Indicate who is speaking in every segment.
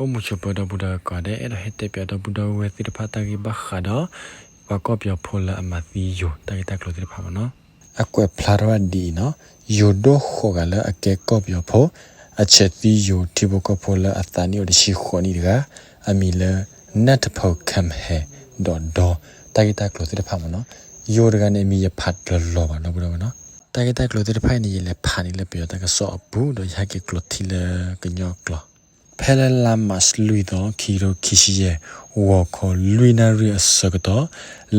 Speaker 1: o mu chu pa da bu da ka de e da he te pya da bu da we ti da pha ta gi ba kha da wa ko pya pho la ama ti yo ta gi ta klo ti da pha ma no အကွက်ဖလာရဒီနော်ယိုဒိုခိုကလည်းအကဲကော့ပြောဖို့အချက်သီယိုတီဘကဖိုလာအတန်ယောဒရှိခွန်နီကအမီလနတ်ဖောကမ်ဟဲဒေါ်ဒေါ်တာဂီတာကလိုစစ်တဖာမနော်ယိုဒကနေမီရဖတ်လောပါနော်ဘုရားနော်တာဂီတာကလိုစစ်တဖိုင်နေလေဖာနေလေပြောတာကစောဘူးတော့ရကေကလိုတီလေကညောကလော ဖဲလလာမတ်လူတော့ခီရိုခီရှိရဲ့ဝါခေါ်လူနာရီအစကတော့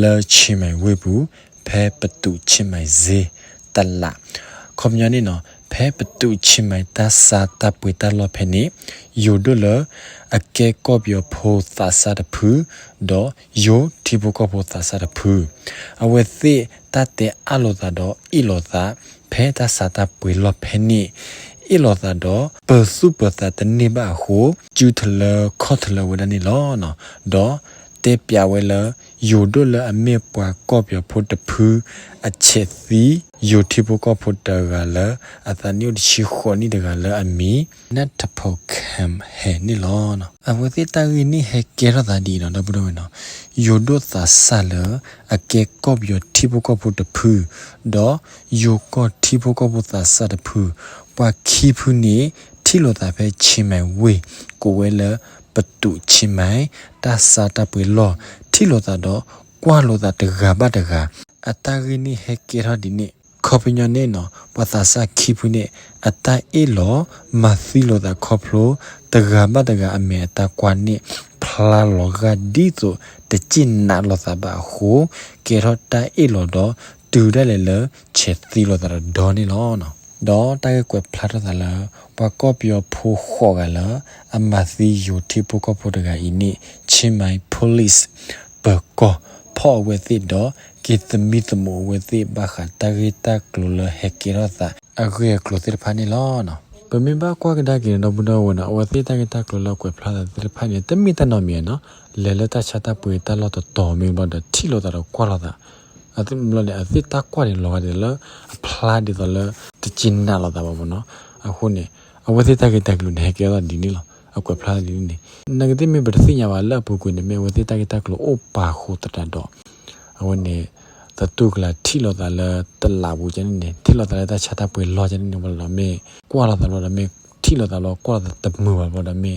Speaker 1: လာချီမိုင်ဝေဘူးဖဲပတူချီမိုင်ဇေတလာကွန်မြူနီနော်ဖဲပတူချီမိုင်တဆာတပွေတလောဖဲနေယူဒလအ ကဲကောပြောဖိုသဆာတဖူတော့ယိုတီဘကောဖိုသဆာတဖူအဝဲသိတတဲ့အလောသာတော့ဤလောသာဖဲတဆာတပွေလောဖဲနေဤလောသာတော့ပစုပသတနေပါဟုကျူထလခော့ထလဝဒနေလောနော်တော့တေပြဝဲလယူဒလအမေပွားကောပြောဖို့တဖူအချက်သီယူတီဘကောဖို့တကလအသနိုရှိခွန်နီတကလအမီနတ်တဖောကမ်ဟဲနီလောနော်အဝတိတဂီနီဟဲကေရတာဒီနော်ဘုရားနော်ယူဒသဆာလအကေကောပြောတီဘကောဖို့တဖူတော့ယူကောတီဘကောဖို့သဆာတဖူ ပွားခီဖူနီတီလိုတာပဲချီမဲဝေကိုဝဲလပတုချီမိုင်တဆာတပွေလောထီလိုတာတော့ကွာလိုတာတကဘာတကအတာဂိနိဟေကေရဒီနိခေါပညနေနော်ပသစာခိဖုနေအတာအေလောမသီလိုတာခေါပလိုတကဘာတကအမေတာကွာနိဖလာလောကဒီတိုတချင်နာလောတာဘာဟုကေရတာအေလောတော့တူတယ်လေလေချက်သီလိုတာဒေါ်နီလောနော် တော့တိုက်ကွယ်ဖလာတာလာပကောပြောဖိုးခေါ်ကလာအမသီယိုတီပကောပိုတကဤနိချင်းမိုင် police ပကောဖောဝဲသစ်တော့ကိသမီသမဝဲသစ်ဘခတာဂီတာကလလဟေကီရသာအဂေကလသစ်ဖာနီလောနော်ပမင်ဘာကွာကဒါကိနော်ဘုဒ္ဓဝနာဝသိတာကိတာကလလကွယ်ဖလာတဲ့သစ်ဖာနီတမီတနော်မြေနော်လဲလဲတာချတာပွေတလောတော့တော်မင်းဘောတဲ့ထီလို့တော့ကွာလာတာ အတိမလို့လေအသစ်တာကွာတယ်လောတယ်လအဖလာတယ်လတချင်နာလာတာဘောနော်အခုနေအဝသိတာကိတာကလနေကေတော့ဒီနီလောအကွယ်ဖလာဒီနေနဂတိမေဘတ်သိညာဝလာပုကွနေမေဝသိတာကိတာကလအိုပါခိုတတတော့အဝနေတတုကလာထီလောတာလာတလာဘူးကျနေနေထီလောတာလာတချတာပွေလောကျနေနေဘလမေကွာလာတာလောမေထီလောတာလောကွာတာတမှုပါဘောဒမေ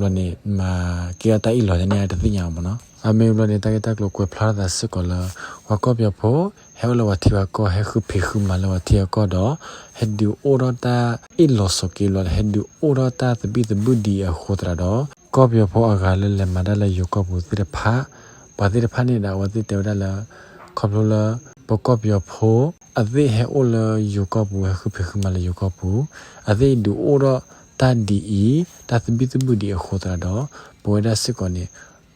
Speaker 1: လောနေမာကေတာဤလောကျနေတသိညာမနော်အမေလောနေတာကတက်လောကွယ်ဖလာတာစကောလာဝကောပြဖို့ဟဲလောဝတီဝကောဟဲခုဖေခုမလောဝတီကောတော့ဟက်ဒီအိုရတာဤလောစကေလောဟက်ဒီအိုရတာတပိတဘူဒီအခိုတရာတော့ကောပြဖို့အကလည်းလည်းမဒလည်းယောကောဘူးတိဖာပါတိဖာနေတာဝတိတေဝဒလာခေါပလိုလာပကောပြဖို့အသိဟဲအိုလယောကောဘူးဟခုဖေ ခုမလည်းယောကောဘူးအသိဒူအိုရတာဒီဤတသပိတဘူဒီအခိုတရာတော့ဘဝဒစစ်ကောနေ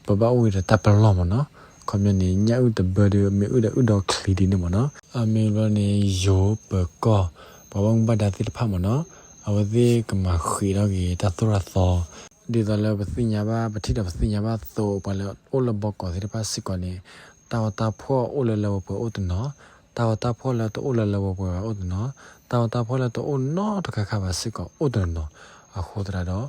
Speaker 1: ပပဝိရတပ်ပလောမနော်ခမနေညဥတဘရမေဥဒဥဒခလီဒီနေမနော်အမေလောနေယောပကောဘဝံဘဒတိဖမနော်အဝတိကမခီရောကြီးတသရသောဒီတလည်းပသိညာပါပတိတပသိညာပါသောပလအိုလဘကောဒီပါစစ်ကောနေတာဝတာဖောအိုလလဘပအိုတနော်တာဝတာဖောလတအိုလလဘပအိုတနော်တာဝတာဖောလတအိုနော်တခါခါပါစစ်ကောအိုတနော် အခုတရတော့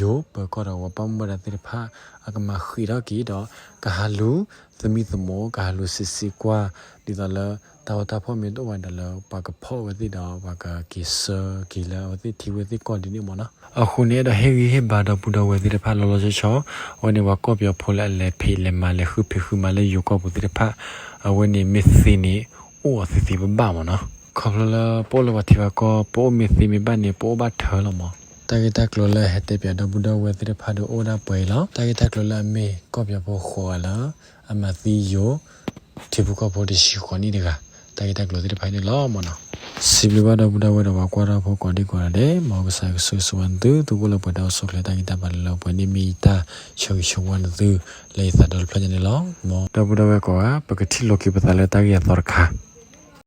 Speaker 1: ယောပကောရဝပမ်ဘရတိဖာအကမခီရကီတော့ကဟာလူသမီသမောကဟာလူစစ်စစ်ကွာဒီတော့လတာဝတာဖောမီတော့ဝန်တယ်လပါကဖောဝတိတော့ပါကကီဆာကီလာဝတိတီဝတိကောဒီနီမနာအခုနေတော့ဟေဂီဟေဘာတော့ပူတော့ဝတိတဖာလောလောချောဝနေဝကောပြောဖိုလက်လေဖေးလေမလေခုဖေခုမလေယောကောပတိတဖာအဝနေမစ်စီနီအိုအစီစီဘဘာမနော်ခေါပလပိုလဝတိဝကောပိုမစ်စီမီဘနေပိုဘတ်ထော်လမော တာဂီတာကလောလဟက်တဲ့ပြတော့ဘုဒ္ဓဝေသရဖာဒိုအိုဒါပွဲလောတာဂီတာကလောလမေကောပြဖို့ခေါ်လာအမသီယိုတိဘုကဖို့တရှိခွန်နီတကတာဂီတာကလောသရဖိုင်လောမနောစီဘလဘဒဘုဒ္ဓဝေတော့ကွာရဖို့ကွန်ဒီကွာတဲ့မောကဆိုင်ဆူဆဝန်တူသူဘလပဒောဆုခလတာဂီတာဘလောပနိမီတာရှောရှောဝန်သူလေသဒလဖညနေလောမောတဘုဒ္ဓဝေကောပကတိလောကိပတလေတာဂီသောရခါ